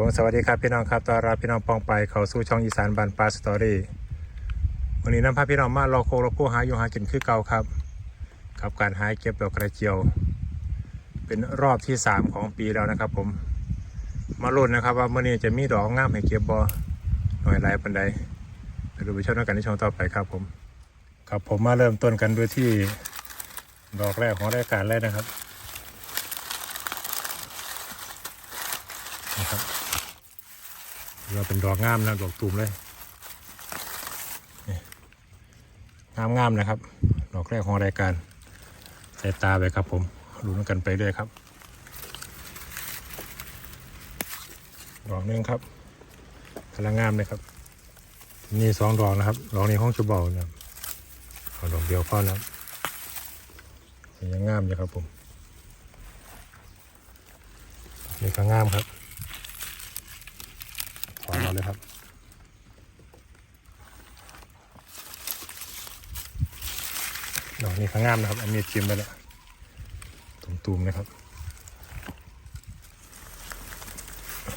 ผมสวัสดีครับพี่น้องครับต้อนรับพี่น้องปองไปเขาสู่ช่องอีสานบานปลาสตอรี่วันนี้น้ำพาพี่น้องมารอโครผู้หาอยู่หากินคือเก่าครับ กับการหาเก็บดอกกระเจียว เป็นรอบที่ 3 ของปีแล้วนะครับ ผมมาลุ้นนะครับ ว่าเมื่อนี้จะมีดอกงามให้เก็บบ่หน่อยไรปันใดไปดูไปชมกันในช่องต่อไปครับผมครับผมมาเริ่มต้นกันด้วยที่ดอกแรกของรายการแรกนะครับ นะครับเราเป็นดอกงามนะดอกตูมเลยงามงามนะครับ ดอกแรกของรายการใส่ตาไปครับผมลุ้นกันไปเรื่อยครับ ดอกนึงครับกำลังงามเลยครับ นี่สองดอกนะครับดอกนี้ห้องจะเบานะครับเอาดอกเดียวพอนะยังงามอยู่ครับผมนี่ก็งามครับ นมาเลยครับ ดอกนี้ข้างงามนะครับเอามีดจิ้มไปแล้วตุ่มๆนะครับ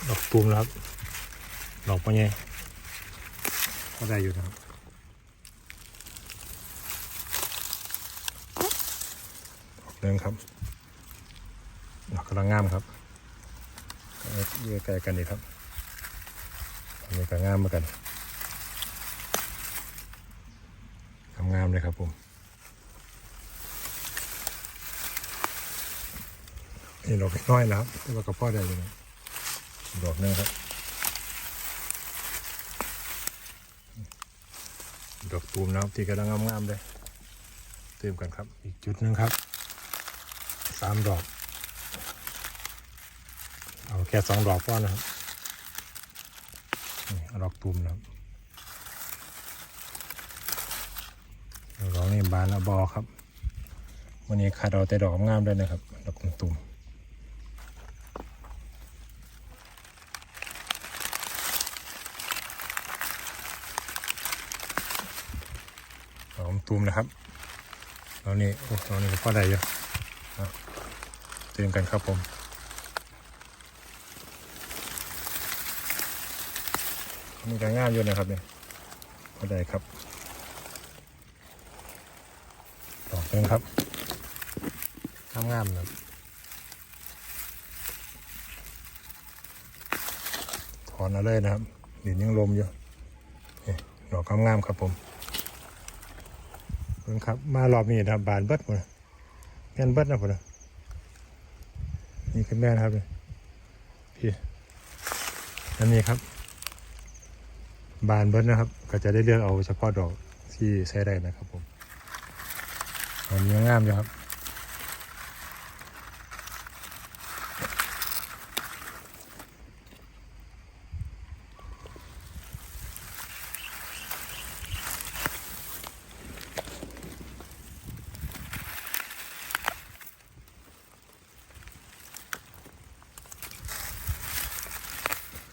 ดอกตูมนะครับ ดอกปัญญก็ได้อยู่นะครับดอกหนึ่งครับดอกกำลังงามครับเยื่อไกลกันดีครับ นนี้ก็งามเหมือนกันงามเลยครับผมนี่ดอกน้อยนะครับแต่ว่าก็พอได้อยู่นะดอกนึงครับ ดอกตูมนะครับที่กำลังงามๆเลยเติมกันครับ อีกจุดหนึ่งครับสามดอก เอาแค่สองดอกพอนะครับ นี่ดอกตูมนะครับดอกนี่บานละบอครับ วันนี้ขาดเอาแต่ดอกงามเลยนะครับดอกตูมดอกตูมนะครับดอกนี้โอ้ดอกนี้ก็พอได้เยอะเตือนกันครับผม มีการงามอยู่นะครับเนี่ยก็ได้ครับดอกหนึงครับงามงามๆนะครับถอนเอาเลยนะครับดินยังลมอยู่นี่ดอกงามงามๆครับผมเพิ่งครับ มารอบนี้นะครับบานเบิดหมดแม่นเบิดนะผมนะนี่คือแม่นะครับเนี่ยพี่อันนี้ครับ บานเบิร์นะครับ ก็จะได้เลือกเอาเฉพาะดอกที่ใช้ได้นะครับผมอันนี้งามอยู่ครับ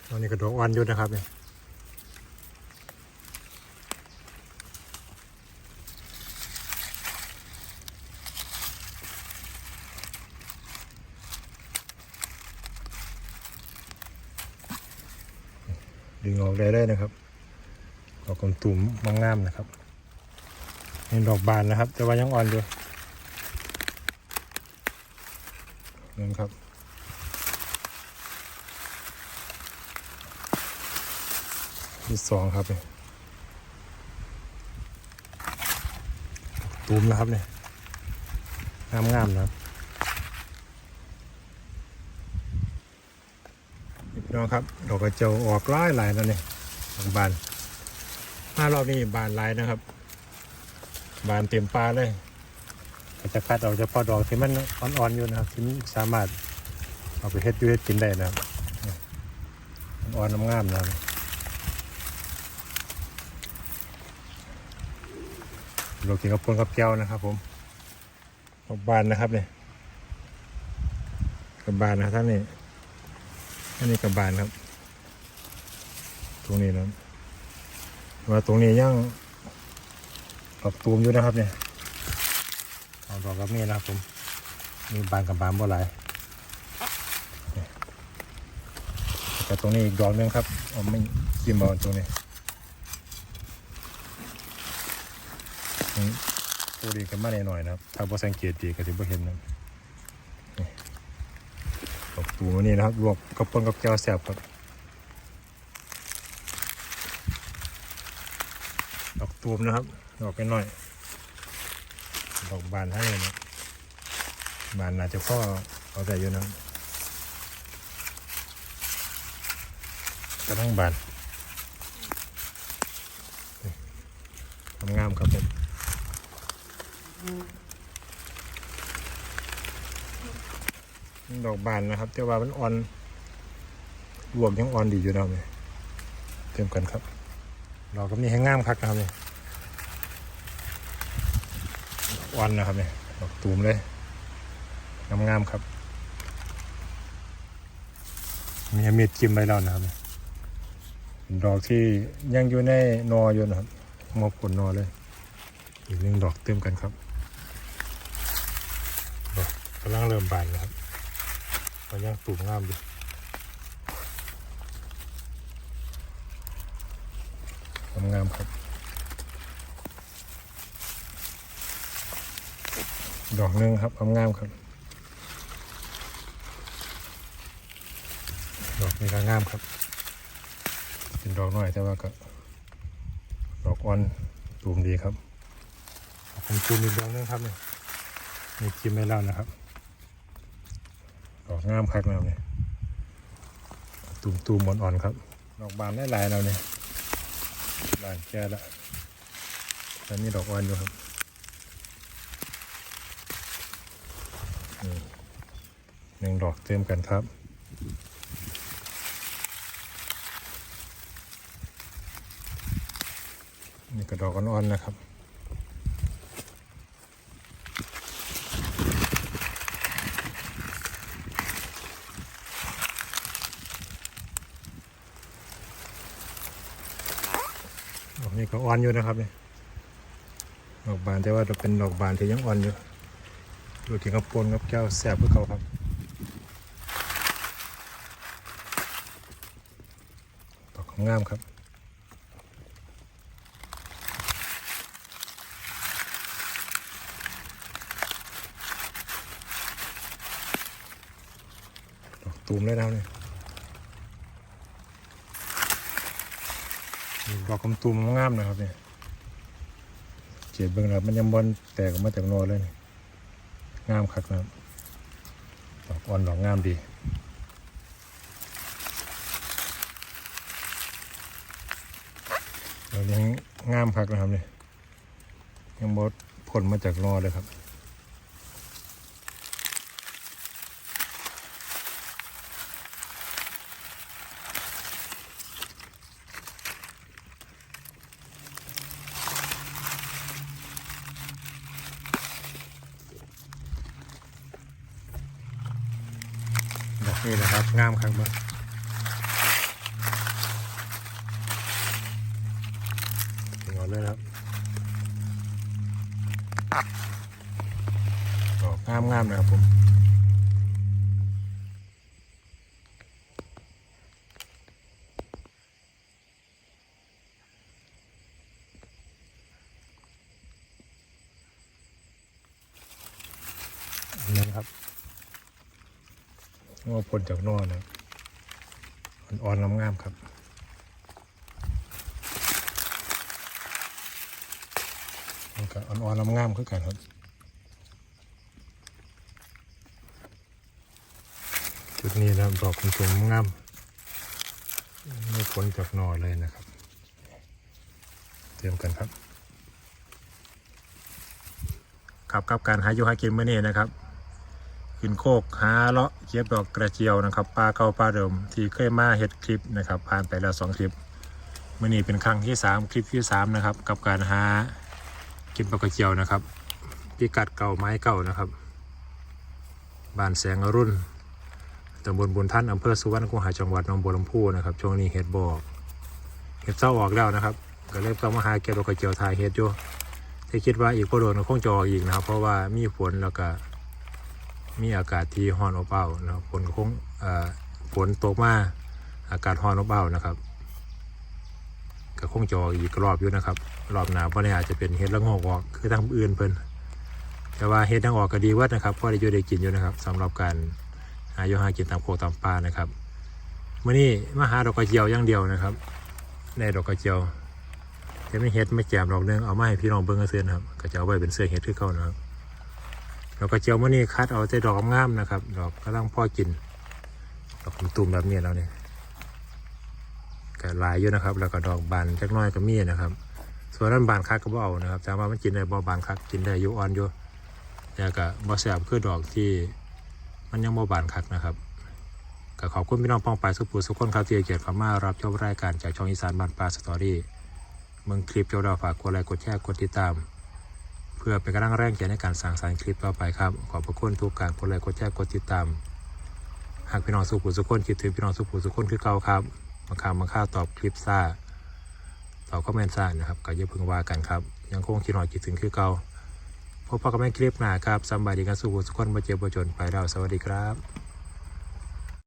ตอนนี้ก็ดอกอ่อนอยู่นะครับเนี่ย ดึงออกได้เลยนะครับดอกกลมตุ่มมงงามนะครับนี่ดอกบานนะครับ แต่ว่ายังอ่อนอยู่นั่นครับที่สองครับเนี่ยตุ่มนะครับเนี่ยงามๆนะครับ น้องครับ ดอกกระเจียวออกร้ายหลายแล้วเนี่ยทางบานมารอบนี้บานหลายนะครับ บานเต็มปลาเลยก็จะคัดเอาเฉพาะดอกที่มันอ่อนๆอยู่นะครับที่สามารถเอาไปเฮ็ดยูเฮ็ดกินได้นะครับอ่อนๆงามนะครับเรากินกับพนกับแก้วนะครับ ผมกับบานนะครับเนี่ยกับบานนะท่านนี่ อันนี้กับบานครับ ตรงนี้นะว่าตรงนี้ยังดอกตูมอยู่นะครับเนี่ยเอาดอกกับนี่นะครับผมมีบานกับบานบ่หลายแต่ตรงนี้อีกดอกนึงครับเอาไม่จิ้มเอาตรงนี้อืมตัวดีกันมาหน่อยนะครับ ถ้าบ่สังเกตดีก็สิบ่เห็นนะ ดอกตูมอันนี้นะครับลวกกับปนกับแก้วแซ่บครับดอกตูมนะครับ ดอกน้อยดอกบานให้นะบานน่าจะพ่อเอาใจอยู่นะกระทั่งบานทำงามครับผม ดอกบานนะครับ แต่ว่ามันอ่อนรวมยังอ่อนดีอยู่นะครับเนี่ยเต็มกันครับดอกก็มีให้งามคักนะครับเนี่ยอ่อนนะครับเนี่ยดอกตูมเลยงามงามๆครับมีเมีดจิ้มไว้แล้วนะครับเนี่ยดอกที่ยังอยู่ในนออยู่นะครับมอบผลนอเลย อีกหนึ่งดอกเติมกันครับดอกกำลังเริ่มบานนะครับ มันยังตูมงามอยู่งามครับ ดอกหนึ่งครับงามครับ ดอกนี้ก็งามครับ เป็นดอกน้อยแต่ว่าก็ ดอกอ่อนตูมดีครับผมจูมอีกดอกนึงครับเนี่ยมีจิ้มไม่แล้วนะครับ ดอกงามคักแล้วเนี่ยตูมตูมอ่อนๆครับ ดอกบานได้หลายแล้วเนี่ยบานแก่ละแต่มีดอกอ่อนอยู่ครับนี่หนึ่งดอกเต็มกันครับนี่กระดอกอ่อนๆนะครับ อกนี้ก็อ่อนอยู่นะครับเนี่ยดอกบานแต่ว่าเป็นดอกบานที่ยังอ่อนอยู่ดูที่กระปนกับแก้วแสบเพื่อเขาครับดอกงามครับตูมเลยนะเนี่ยนี่ ดอกกำตูมงามนะครับเนี่ยเจ็บเบิ่งนะครับมันยังบอลแตกออกมาจากโนเลยนี่งามคักนะครับดอกอ่อนดอกงามดีดอกยังงามคักนะครับเนี่ยยังบดผลมาจากโนเลยครับ นี้นะครับงามครับงถึงเอาเลยครับดอกงามงามนะครับผมนนี่ครับ งอผลจากนอนะอ่อนๆงามๆครับมันก็อ่อนๆงามๆคือกันครับจุดนี้นะดอกคุณสมงามไม่ผลจากนอเลยนะครับ เตรียมกันครับ ครับกับการหาอยู่หากินเมื่อนี้นะครับ ขึ้นโคกหาเลาะเก็บดอกกระเจียวนะครับปลาเก่าปลาเดิมที่เคยมาเฮ็ดคลิปนะครับผ่านไปแล้วสองคลิปมื่อนี้เป็นครั้งที่สามคลิปที่สามนะครับกับการหากินปลากระเจียวนะครับพิกัดเก่าไม้เก่านะครับบ้านแสงอรุณตำบลบุญท่านอำเภอสุวรรณคูหาจังหวัดหนองบัวลำพูนะครับช่วงนี้เห็ดบอกเห็ดเจ้าออกแล้วนะครับ ก็เลยต้องมาหาเก็บดอกกระเจียวทายเห็ดอยู่ที่คิดว่าอีกพอโดนคงจะออกอีกนะครับ เพราะว่ามีฝนแล้วก็ มีอากาศที่ร้อนอบอ้าวนะครับฝนคงฝนตกมาอากาศร้อนอบอ้าวนะครับก็คงจะออกอีกรอบอยู่นะครับ รอบหน้าเพราะนี่อาจจะเป็นเห็ดละโงกออกคือทางอื่นเพิ่นแต่ว่าเห็ดทางออกก็ดีวัดนะครับเพราะได้อยู่ได้กินอยู่นะครับสำหรับการหาอยู่หากินตามโคกตามป่านะครับมื่อนี้มาหาดอกกระเจียวอย่างเดียวนะครับในดอกกระเจียวแต่ไม่เห็ดไม่แจมดอกหนึงเอามาให้พี่น้องเบิ่งกันเสือนครับก็จะเอาไว้เป็นเสื้อเห็ดคือเก่านะครับ ดอกกระเจียวมื่อนี้คัดเอาแต่ดอกงามนะครับ ดอกกำลังพ่อกิน ดอกตุ่มแบบนี้แล้วเนี่ยก็หลายอยู่นะครับ แล้วก็ดอกบานจักน้อยก็มีนะครับ ส่วนนั้นบานคักก็บ่เอานะครับแต่ว่ามันกินได้บ่บานคักกินได้อยู่อ่อนอยู่แต่ก็บ่แซ่บคือดอกที่มันยังบ่บานคักนะครับก็ขอบคุณพี่น้องปองปายสุภูสุขคนครับที่เกียรติเข้ามารับชมรายการจากช่องอีสานบ้านปลาสตอรี่เมืองคลิปเจ้าดาวฝากกดไลค์กดแชร์กดติดตาม พื่อเป็นกำลังแรงใจในการสร้างสรรค์คลิปต่อไปครับ ขอบพระคุณทุกการกดไลค์กดแชร์กดติดตาม หากพี่น้องสุขุสุขคนคิดถึงพี่น้องสุขุสุขคนคือเก่าครับมาข่าวมาข่าวตอบคลิปซ่าตอบคอมเมนต์ซ่านะครับก็อย่าเพิ่งว่ากันครับ ยังคงคิดหน่อยคิดถึงคือเก่าพบกันใหม่คลิปหน้าครับสำบายดีกันสุขุสุขคนมาเจอประจนไปแล้วสวัสดีครับ